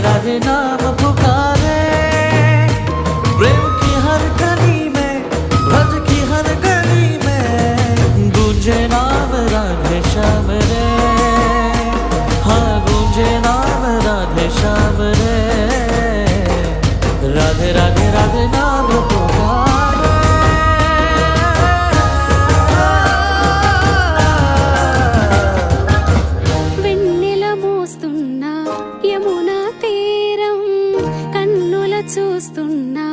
राधे नाम पुकारे प्रेम की हर गली में ब्रज की हर गली में गूंजे नाम राधे श्याम रे हाँ गूंजे नाम राधे श्याम रे राधे राधे राधे नाम पुकारे వెన్నెల మోస్తున్నా యమునా తీరం కన్నుల చూస్తున్నా.